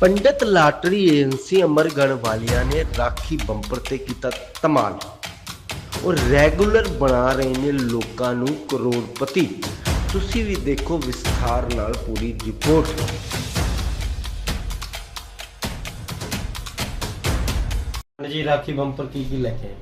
ਪੰਡਤ lottery agency ਅਮਰਗਣ ਵਾਲਿਆਂ ਨੇ ਰਾਖੀ bumper ਤੇ ਕੀਤਾ ਧਮਾਲ। ਉਹ ਰੈਗੂਲਰ ਬਣਾ ਰਹੇ ਨੇ ਲੋਕਾਂ ਨੂੰ ਕਰੋੜਪਤੀ। ਤੁਸੀਂ ਵੀ ਦੇਖੋ ਵਿਸਥਾਰ ਨਾਲ ਪੂਰੀ ਰਿਪੋਰਟ। ਜੀ ਰਾਖੀ ਬੰਪਰ ਕੀ ਕੀ ਲੈ ਕੇ ਆਏ?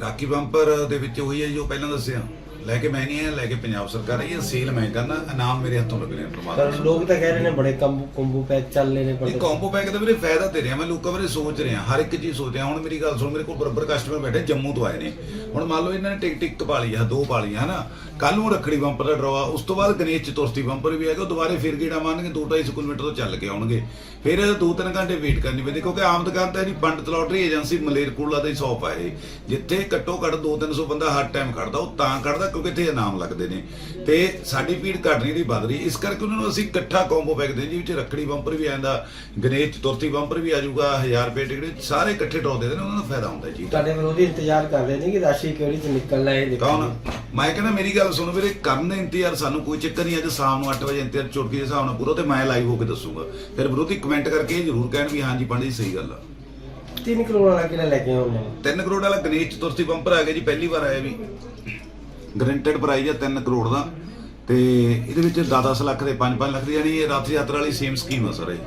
ਰਾਖੀ ਬੰਪਰ ਦੇ ਵਿੱਚ ਉਹੀ ਹੈ ਜੋ ਪਹਿਲਾਂ ਦੱਸਿਆ। ਲੈ ਕੇ ਮੈਂ ਨਹੀਂ ਆਇਆ ਲੈ ਕੇ ਪੰਜਾਬ ਸਰਕਾਰ ਆਈ ਹੈ ਸੇਲ ਮੈਂ ਕਰਨਾ ਇਨਾਮ ਮੇਰੇ ਹੱਥੋਂ ਲੱਗਣੇ ਆ ਪਰ ਪਰਮਾਤਮਾ ਲੋਕ ਤਾਂ ਕਹਿ ਰਹੇ ਨੇ ਬੜੇ ਕੰਬੋ ਕੰਬੋ ਪੈਕ ਚੱਲ ਰਹੇ ਨੇ ਇਹ ਕੰਬੋ ਪੈਕ ਦਾ ਵੀਰੇ ਫਾਇਦਾ ਦੇ ਰਿਹਾ ਮੈਂ ਲੋਕਾਂ ਬਾਰੇ ਸੋਚ ਰਿਹਾ ਹਰ ਇੱਕ ਚੀਜ਼ ਸੋਚ ਰਿਹਾ ਹੁਣ ਮੇਰੀ ਗੱਲ ਸੁਣ ਮੇਰੇ ਕੋਲ ਬਰਾਬਰ ਕਸਟਮਰ ਬੈਠੇ ਜੰਮੂ ਤੋਂ ਆਏ ਨੇ। ਹੁਣ ਮੰਨ ਲਓ ਇਹਨਾਂ ਨੇ ਟਿਕ ਟਿਕ ਪਾ ਲਈ ਆ ਦੋ ਪਾ ਲਈਆਂ ਹਨਾ? ਕੱਲ ਨੂੰ ਰੱਖੜੀ ਬੰਪਰ ਦਾ ਡਰਾਅ ਉਸ ਤੋਂ ਬਾਅਦ ਗਣੇਸ਼ ਚਤੁਰਥੀ ਬੰਪਰ ਵੀ ਆਏਗਾ ਉਹ ਦੁਬਾਰੇ ਫਿਰ ਗੇੜਾ ਮਾਰਨਗੇ 2.5 ਕਿਲੋਮੀਟਰ ਤੋਂ ਚੱਲ ਕੇ ਆਉਣਗੇ। ਫਿਰ 2-3 ਘੰਟੇ ਵੇਟ ਕਰਨੀ ਪੈਂਦੀ ਕਿਉਂਕਿ ਆਮ ਦੁਕਾਨ ਤਾਂ ਇਹਦੀ ਪੰਡਤ ਲੋਟਰੀ ਏਜੰਸੀ ਮਲੇਰਕੋਟਲਾ ਦੀ ਸ਼ਾਪ ਆ ਇਹ। ਜਿੱਥੇ ਘੱਟੋ ਘੱਟ 2-300 ਬੰਦਾ ਹਰ ਟਾਈਮ ਖੜਦਾ ਉਹ ਤਾਂ ਖੜਦਾ ਕਿਉਂਕਿ ਇੱਥੇ ਇਨਾਮ ਲੱਗਦੇ ਨੇ ਤੇ ਸਾਡੀ ਭੀੜ ਘਟ ਨਹੀਂ ਦੀ ਵੱਧ ਰਹੀ ਇਸ ਕਰਕੇ ਉਹਨਾਂ ਨੂੰ ਅਸੀਂ ਇਕੱਠਾ ਕੰਬੋ ਪੈਕ ਦੇ ਜੀ ਵਿੱਚ ਰੱਖੜੀ ਬੰਪਰ ਵੀ ਆਂਦਾ ਗਣੇਸ਼ ਚਤੁਰਥੀ ਬੰਪਰ ਵੀ ਆ ਜਾਊਗਾ 1000 ਰੁਪਏ ਟਿਕਟ ਸਾਰੇ ਇਕੱਠੇ ਡਰਾਅ ਦੇ ਦੇਣ ਉਹਨਾਂ ਨੂੰ ਫਾਇਦਾ ਹੁੰਦਾ ਜੀ। ਤੁਹਾਡੇ ਵਿਰੋਧੀ ਇੰਤਜ਼ਾਰ ਕਰ ਰਹੇ ਨੇ ਕਿ ਰਾਸ਼ੀ ਕਿਹੜੀ ਚ ਨਿਕਲਣਾ ਹੈ ਕੌਣ? ਮੈਂ ਕਹਿੰਦਾ ਮੇਰੀ ਗੱਲ ਸੁਣੋ ਵੀਰੇ ਕਰਨ ਦੇ ਇੰਤਜ਼ਾਰ ਸਾਨੂੰ ਕੋਈ ਚੱਕਰ ਨਹੀਂ ਅੱਜ ਸ਼ਾਮ ਨੂੰ 8 ਵਜੇ ਇੰਤਜ਼ਾਰ ਚੁਟਕੀ ਦੇ ਹਿਸਾਬ ਨਾਲ ਪੂਰਾ ਤੇ ਮੈਂ ਲਾਈਵ ਹੋ ਕੇ ਦੱਸੂਗਾ। ਫਿਰ ਵਿਰੋਧੀ ਕਮੈਂਟ ਕਰਕੇ ਇਹ ਜ਼ਰੂਰ ਕਹਿਣ ਵੀ ਹਾਂਜੀ ਪੰਡਿਤ ਜੀ ਸਹੀ ਗੱਲ ਆ। 3 ਕਰੋੜ ਵਾਲਾ ਕਿਹੜਾ ਲੈ ਕੇ ਆਉਣੇ 3 ਕਰੋੜ ਵਾਲਾ ਗਣੇਸ਼ ਚਤੁਰਥੀ ਬੰਪਰ ਆ ਗਿਆ ਜੀ ਪਹਿਲੀ ਵਾਰ ਆਇਆ ਵੀ। ਗਰੰਟਡ ਪ੍ਰਾਈਜ਼ ਆ 3 ਕਰੋੜ ਦਾ। ਤੇ ਇਹਦੇ ਵਿੱਚ 10-10 ਲੱਖ ਦੇ 5-5 ਲੱਖ ਦੀ, ਯਾਨੀ ਇਹ ਰਥ ਯਾਤਰਾ ਵਾਲੀ ਸੇਮ ਸਕੀਮ ਆ ਸਰ। ਇਹ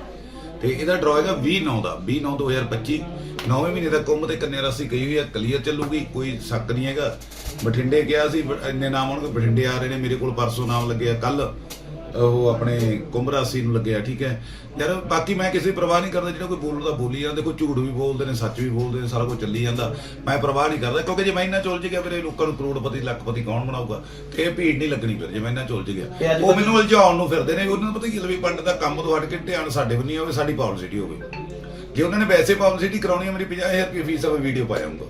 ਤੇ ਇਹਦਾ ਡਰਾ ਹੈਗਾ 20 9 ਦਾ 20 9 2025 ਨੌਵੇਂ ਮਹੀਨੇ ਦਾ ਕੁੰਭ ਤੇ ਕੰਨਿਆ ਰਾਸ਼ੀ ਗਈ ਹੋਈ ਆ, ਕਲੀਅਰ ਚੱਲੂਗੀ, ਕੋਈ ਸ਼ੱਕ ਨਹੀਂ ਹੈਗਾ। ਬਠਿੰਡੇ ਗਿਆ ਸੀ ਇੰਨੇ ਨਾਮ ਆਉਣਗੇ, ਬਠਿੰਡੇ ਆ ਰਹੇ ਨੇ, ਮੇਰੇ ਕੋਲ ਪਰਸੋਂ ਨਾਮ ਲੱਗਿਆ ਕੱਲ ਉਹ ਆਪਣੇ ਕੁੰਭ ਰਾਸ਼ੀ ਨੂੰ ਲੱਗਿਆ ਠੀਕ ਹੈ? ਯਾਰ ਬਾਕੀ ਮੈਂ ਕਿਸੇ ਦੀ ਪਰਵਾਹ ਨਹੀਂ ਕਰਦਾ ਜਿਹੜਾ ਕੋਈ ਬੋਲਦਾ ਬੋਲੀ ਜਾਂਦਾ ਦੇਖੋ ਝੂਠ ਵੀ ਬੋਲਦੇ ਨੇ ਸੱਚ ਵੀ ਬੋਲਦੇ ਨੇ ਸਾਰਾ ਕੁਝ ਚੱਲੀ ਜਾਂਦਾ। ਮੈਂ ਪਰਵਾਹ ਨਹੀਂ ਕਰਦਾ ਕਿਉਂਕਿ ਜੇ ਮੈਂ ਇੰਨਾ ਚੁਲਝ ਗਿਆ ਮੇਰੇ ਲੋਕਾਂ ਨੂੰ ਕਰੋੜਪਤੀ ਲੱਖਪਤੀ ਕੌਣ ਬਣਾਊਗਾ? ਤੇ ਇਹ ਭੀੜ ਨਹੀਂ ਲੱਗਣੀ ਫਿਰ ਜੇ ਮੈਂ ਇੰਨਾ ਚੁਲਝ ਗਿਆ। ਉਹ ਮੈਨੂੰ ਉਲਝਾਉਣ ਨੂੰ ਫਿਰਦੇ ਨੇ ਉਹਨਾਂ ਨੂੰ ਪਤਾ ਕੀ ਲਵੀ ਪੰਡ ਦਾ ਕੰਮ ਤੋਂ ਹਟ ਕੇ ਧਿਆਨ ਸਾਡੇ ਵੱਲ ਨਹੀਂ ਹੋਵੇ ਸਾਡੀ ਪਬਲਿਸਿਟੀ ਹੋਵੇ ਜੇ ਉਹਨਾਂ ਨੇ ਵੈਸੇ ਪਬਲਿਸਿਟੀ ਕਰਾਉਣੀ ਹੈ ਮੇਰੀ 50000 ਰੁਪਏ ਫੀਸ ਆ ਵੀਡੀਓ ਪਾਇਆਉਂਗਾ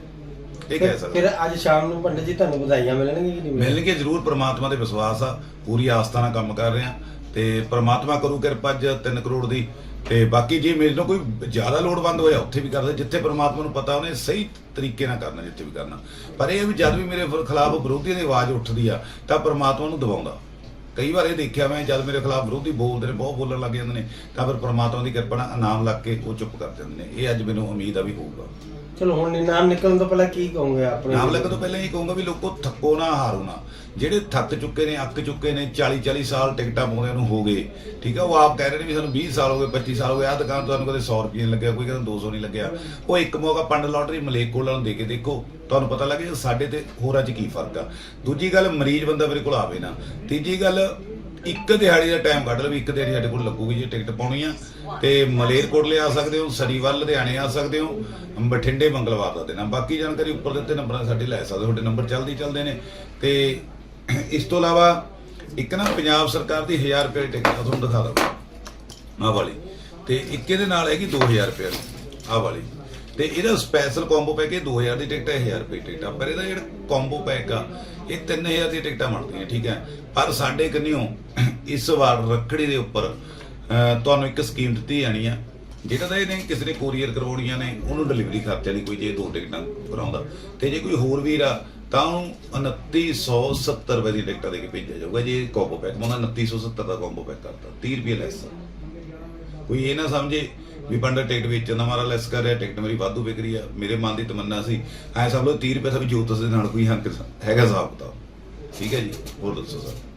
ਇਹ ਕਹਿ ਸਕਦਾ। ਫਿਰ ਅੱਜ ਸ਼ਾਮ ਨੂੰ ਪੰਡਤ ਜੀ ਤੁਹਾਨੂੰ ਵਧਾਈਆਂ ਮਿਲਣਗੀਆਂ ਕਿ ਨਹੀਂ ਮਿਲਣਗੀਆਂ? ਮਿਲਣਗੇ ਜ਼ਰੂਰ ਪ੍ਰਮਾਤਮਾ ਦੇ ਵਿਸ਼ਵਾਸ ਆ ਪੂਰੀ ਆਸਥਾ ਨਾਲ ਕੰਮ ਕਰ ਰਹੇ ਆ ਤੇ ਪ੍ਰਮਾਤਮਾ ਕਰੂ ਕਿਰਪਾ ਅੱਜ 3 ਕਰੋੜ ਦੀ ਤੇ ਬਾਕੀ ਜੇ ਮੇਰੇ ਨਾਲ ਕੋਈ ਜ਼ਿਆਦਾ ਲੋੜਵੰਦ ਹੋਇਆ ਉੱਥੇ ਵੀ ਕਰਦਾ ਜਿੱਥੇ ਪ੍ਰਮਾਤਮਾ ਨੂੰ ਪਤਾ ਉਹਨੇ ਸਹੀ ਤਰੀਕੇ ਨਾਲ ਕਰਨਾ ਜਿੱਥੇ ਵੀ ਕਰਨਾ। ਪਰ ਇਹ ਵੀ ਜਦ ਵੀ ਮੇਰੇ ਖਿਲਾਫ ਵਿਰੋਧੀਆਂ ਦੀ ਆਵਾਜ਼ ਉੱਠਦੀ ਆ ਤਾਂ ਪ੍ਰਮਾਤਮਾ ਨੂੰ ਦਬਾਉਂਦਾ। ਕਈ ਵਾਰ ਇਹ ਦੇਖਿਆ ਮੈਂ ਜਦ ਮੇਰੇ ਖਿਲਾਫ ਵਿਰੋਧੀ ਬੋਲਦੇ ਨੇ ਬਹੁਤ ਬੋਲਣ ਲੱਗ ਜਾਂਦੇ ਨੇ ਤਾਂ ਫਿਰ ਪ੍ਰਮਾਤਮਾ ਦੀ ਕਿਰਪਾ ਨਾਲ ਇਨਾਮ ਲੱਗ ਕੇ ਉਹ ਚੁੱਪ ਕਰ ਜਾਂਦੇ ਨੇ। ਇਹ ਅੱਜ ਮੈਨੂੰ ਉਮੀਦ ਆ ਵੀ ਹੋਊਗਾ। ਚਲੋ ਹੁਣ ਨਾਮ ਨਿਕਲਣ ਤੋਂ ਪਹਿਲਾਂ ਕੀ ਕਹੋਗੇ ਆਪਣੇ ਨਾਮ ਲੱਗਣ ਤੋਂ ਪਹਿਲਾਂ ਇਹ ਕਹੂੰਗਾ ਵੀ ਲੋਕੋ ਥੱਕੋ ਨਾ ਹਾਰੋ ਨਾ। ਜਿਹੜੇ ਥੱਕ ਚੁੱਕੇ ਨੇ ਅੱਕ ਚੁੱਕੇ ਨੇ 40 40 ਸਾਲ ਟਿਕਟਾਂ ਪਾਉਂਦਿਆਂ ਨੂੰ ਹੋ ਗਏ ਠੀਕ ਆ ਉਹ ਆਪ ਕਹਿ ਰਹੇ ਨੇ ਵੀ ਸਾਨੂੰ 20 ਸਾਲ ਹੋ ਗਏ 25 ਸਾਲ ਹੋ ਗਏ ਆ ਦੁਕਾਨ ਤੁਹਾਨੂੰ ਕਦੇ 100 ਰੁਪਏ ਨਹੀਂ ਲੱਗਿਆ ਕੋਈ ਕਹਿੰਦਾ 200 ਨਹੀਂ ਲੱਗਿਆ। ਉਹ ਇੱਕ ਮੌਕਾ ਪੰਡ ਲਾਟਰੀ ਮਲੇਕੋਲਾ ਨੂੰ ਦੇ ਕੇ ਦੇਖੋ ਤੁਹਾਨੂੰ ਪਤਾ ਲੱਗੇ ਸਾਡੇ ਤੇ ਹੋਰਾਂ 'ਚ ਕੀ ਫ਼ਰਕ ਆ। ਦੂਜੀ ਗੱਲ ਮਰੀਜ਼ ਬੰਦਾ ਮੇਰੇ ਕੋਲ ਆਵੇ ਨਾ। ਤੀਜੀ ਗੱਲ ਇੱਕ ਦਿਹਾੜੀ ਦਾ ਟਾਈਮ ਕੱਢ ਲਓ ਵੀ ਇੱਕ ਦਿਹਾੜੀ ਸਾਡੇ ਕੋਲ ਲੱਗੂਗੀ ਜੇ ਟਿਕਟ ਪਾਉਣੀ ਆ। ਤੇ ਮਲੇਰਕੋਟਲੇ ਆ ਸਕਦੇ ਹੋ, ਸਰੀਵਾਲ, ਲੁਧਿਆਣੇ ਆ ਸਕਦੇ ਹੋ, ਬਠਿੰਡੇ, ਮੰਗਲਵਾਰ ਦਾ ਦਿਨ ਆ। ਬਾਕੀ ਜਾਣਕਾਰੀ ਉੱਪਰ ਦਿੱਤੇ ਨੰਬਰਾਂ ਸਾਡੇ ਲੈ ਸਕਦੇ ਹੋ, ਤੁਹਾਡੇ ਨੰਬਰ ਚੱਲਦੀ ਚੱਲਦੇ ਨੇ। ਤੇ ਇਸ ਤੋਂ ਇਲਾਵਾ ਇੱਕ ਨਾ ਪੰਜਾਬ ਸਰਕਾਰ ਦੀ 1000 ਰੁਪਏ ਦੀ ਟਿਕਟ ਤੁਹਾਨੂੰ ਦਿਖਾ ਦਵਾਂ ਆਹ ਵਾਲੀ। ਤੇ ਇੱਕ ਇਹਦੇ ਨਾਲ ਹੈਗੀ 2000 ਰੁਪਏ ਦੀ ਆਹ ਵਾਲੀ। ਤੇ ਇਹਦਾ ਸਪੈਸ਼ਲ ਕੰਬੋ ਪੈਕ ਇਹ 2000 ਦੀ ਟਿਕਟ ਹੈ 1000 ਰੁਪਏ ਦੀ ਟਿਕਟ ਆ। ਪਰ ਇਹਦਾ ਜਿਹੜਾ ਕੰਬੋ ਪੈਕ ਆ, ਇਹ 3000 ਦੀ ਟਿਕਟਾਂ ਬਣਦੀਆਂ ਠੀਕ ਹੈ? ਪਰ ਸਾਡੇ ਕੰਨਿਓ, ਇਸ ਵਾਰ ਰੱਖੜੀ ਦੇ ਉੱਪਰ ਤੁਹਾਨੂੰ ਇੱਕ ਸਕੀਮ ਦਿੱਤੀ ਜਾਣੀ ਆ, ਜਿਹੜਾ ਤਾਂ ਇਹਨੇ ਕਿਸੇ ਨੇ ਕੋਰੀਅਰ ਕਰਵਾਉਣੀਆਂ ਨੇ, ਉਹਨੂੰ ਡਿਲੀਵਰੀ ਖਰਚਾ ਨਹੀਂ ਕੋਈ ਜੇ ਦੋ ਟਿਕਟਾਂ ਕਰਾਉਂਦਾ। ਤੇ ਜੇ ਕੋਈ ਹੋਰ ਵੀਰ ਆ, ਤਾਂ ਉਹਨੂੰ 2970 ਰੁਪਏ ਦੀ ਟਿਕਟਾਂ ਦੇ ਕੇ ਭੇਜਿਆ ਜਾਊਗਾ, ਜੇ ਕੰਬੋ ਪੈਕ ਮੈਂ 2970 ਦਾ ਕੰਬੋ ਪੈਕ ਕਰਤਾ 30 ਰੁਪਏ ਲੈਸ ਕੋਈ ਇਹ ਨਾ ਸਮਝੇ ਵੀ ਬੰਦਾ ਟਿਕਟ ਵੇਚਣ ਦਾ ਮਾਰਾ ਲੈਸ ਕਰ ਰਿਹਾ, ਟਿਕਟ ਮੇਰੀ ਵਾਧੂ ਵਿਕ ਰਹੀ ਆ, ਮੇਰੇ ਮਨ ਦੀ ਤਮੰਨਾ ਸੀ। ਐ ਸਭ ਲੋ 30 ਰੁਪਏ ਦਾ ਵੀ ਜੋਤਸ ਦੇ ਨਾਲ ਕੋਈ ਹੰਕ ਹੈਗਾ ਹਿਸਾਬ ਕਿਤਾਬ ਠੀਕ ਹੈ ਜੀ? ਹੋਰ ਦੱਸੋ ਸਰ।